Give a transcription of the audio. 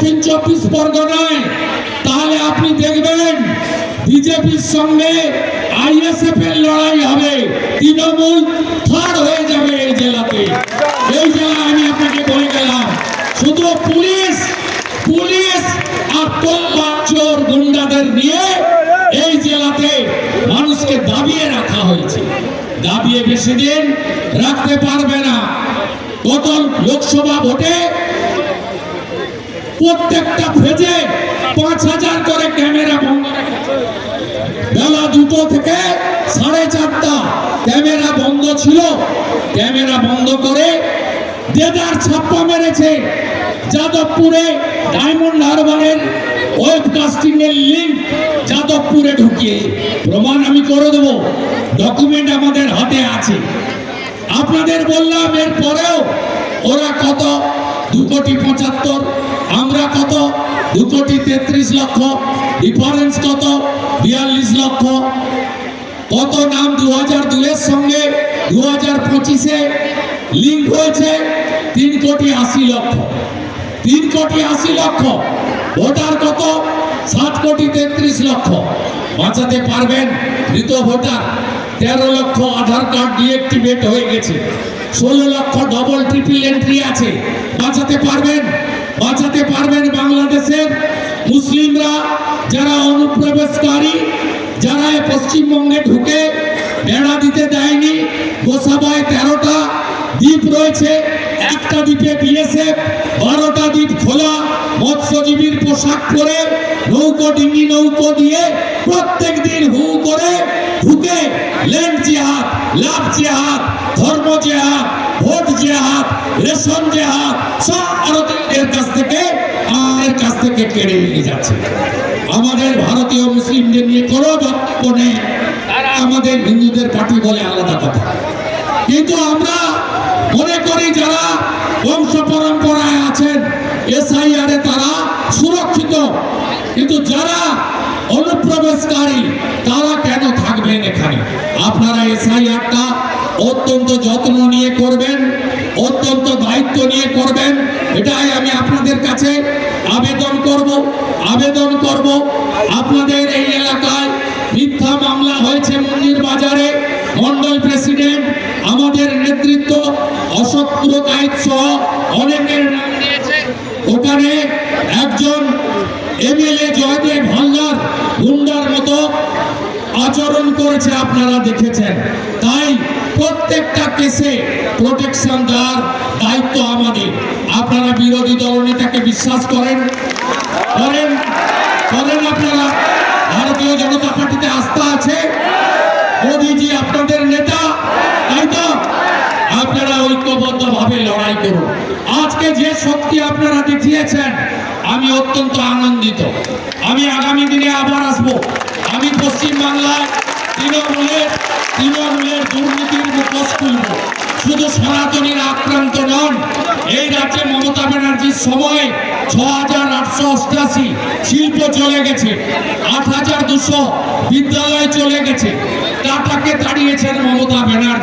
দক্ষিণ চব্বিশ পরগনায়। তাহলে আপনি দেখবেন বিজেপির সঙ্গে আইএসএফ এর লড়াই হবে। তৃণমূল থার্ড হয়ে যাবে এই জেলাতে। এই জেলা আমি আপনাকে বলে গেলাম। শুধু পুলিশ পুলিশ আর তোলবাচর গুন্ডাদের নিয়ে এই জেলাতে মানুষকে দাবিয়ে রাখা হয়েছে। দাবিয়ে বেশি দিন রাখতে পারবে না। গত লোকসভা ভোটে প্রত্যেকটা ফেজে পাঁচ হাজার করে ক্যামেরা বন্ধ। বেলা দুটো থেকে সাড়ে চারটা ক্যামেরা বন্ধ ছিল। ক্যামেরা বন্ধ করে দেদার ছাপ্পা মেরেছে যাদবপুরে ডায়মন্ড হারবারের ওয়েবকাস্টিং এর লিঙ্ক যাদবপুরে ঢুকিয়ে। প্রমাণ আমি করে দেবো ডকুমেন্ট আমাদের হাতে আছে। আপনাদের বললাম এর পরেও ওরা কত? দু কোটি পঁচাত্তর আমরা কত? দু কোটি তেত্রিশ লক্ষ। ডিফারেন্স কত? বিয়াল্লিশ লক্ষ। কত নাম দু হাজার দুয়ের সঙ্গে? দু হাজার পঁচিশে লিঙ্ক হয়েছে তিন কোটি আশি লক্ষ। তিন কোটি আশি লক্ষ। ভোটার কত? সাত কোটি তেত্রিশ লক্ষ। বাঁচাতে পারবেন মৃত ভোটার। তেরো লক্ষ আধার কার্ড ডিএক্টিভেট হয়ে গেছে। ষোলো লক্ষ ডবল ট্রিপল এন্ট্রি আছে। বাঁচাতে পারবেন। বাঁচাতে পারবেন বাংলাদেশের মুসলিমরা, যারা অনুপ্রবেশকারী, যারা পশ্চিমবঙ্গে ঢুকে বেড়া দিতে দেয়নি। গোসাবায় তেরোটা দ্বীপ রয়েছে, একটা দ্বীপে বিএসএফ, বারোটা দ্বীপ খোলা, মৎস্যজীবীর পোশাক পরে নৌকো ডিঙ্গি নৌকো দিয়ে প্রত্যেক দিন হু করে ঢুকে ল্যান্ড জেহাদ, লাভ জেহাদ, ধর্ম জেহাদ জেহাদ রেশন জেহাদ সব ভারতীয়দের কাছ থেকে আমাদের কাছ থেকে কেড়ে নিয়ে যাচ্ছে। আমাদের ভারতীয় মুসলিমদের নিয়ে কোনো বক্তব্য নেই। আমাদের হিন্দুদের পার্টি বলে আলাদা কথা। কিন্তু আমরা মনে করি যারা বংশ পরম্পরায় আছেন, এসআইআরে তারা সুরক্ষিত। কিন্তু যারা অনুপ্রবেশকারী, তারা কেন থাকবেন এখানে? আপনারা এসআইআরটা অত্যন্ত যত্ন নিয়ে করবেন। অত্যন্ত দায়িত্ব নিয়ে করবেন, এটাই আমি আপনাদের কাছে আবেদন করব আবেদন করব। আপনাদের এই এলাকায় মিথ্যা মামলা হয়েছে মন্দির বাজারে, মন্ডল প্রেসিডেন্ট, আমাদের নেতৃত্ব অশোক পুরকাইত সহ অনেকের নাম দিয়েছে। ওখানে একজন এমএলএ জয়দেব হালদার গুন্ডার মতো আচরণ করেছে, আপনারা দেখেছেন। তাই প্রত্যেকটা কেসে প্রোটেকশন দেওয়ার দায়িত্ব আমাদের। আপনারা বিরোধী দলনেতাকে বিশ্বাস করেন? করেন? করেন আপনারা? ভারতীয় জনতা পার্টিতে আস্থা আছে? মোদীজি আপনাদের নেতা, তাই তো? আপনারা ঐক্যবদ্ধ ভাবে লড়াই করুন। আজকে যে শক্তি আপনারা দেখিয়েছেন, আমি অত্যন্ত আনন্দিত। আমি আগামী দিনে আবার আসব। আমি পশ্চিম বাংলায় তৃণমূলের তৃণমূলের মুখোশ খুলব শুধু সনাতনের আক্রান্ত নন, এই রাজ্যে মমতা ব্যানার্জির সময় ছ হাজার আটশো অষ্টাশি শিল্প চলে গেছে আট হাজার দুশো বিদ্যালয় চলে গেছে। টাটাকে দাঁড়িয়েছেন মমতা ব্যানার্জি।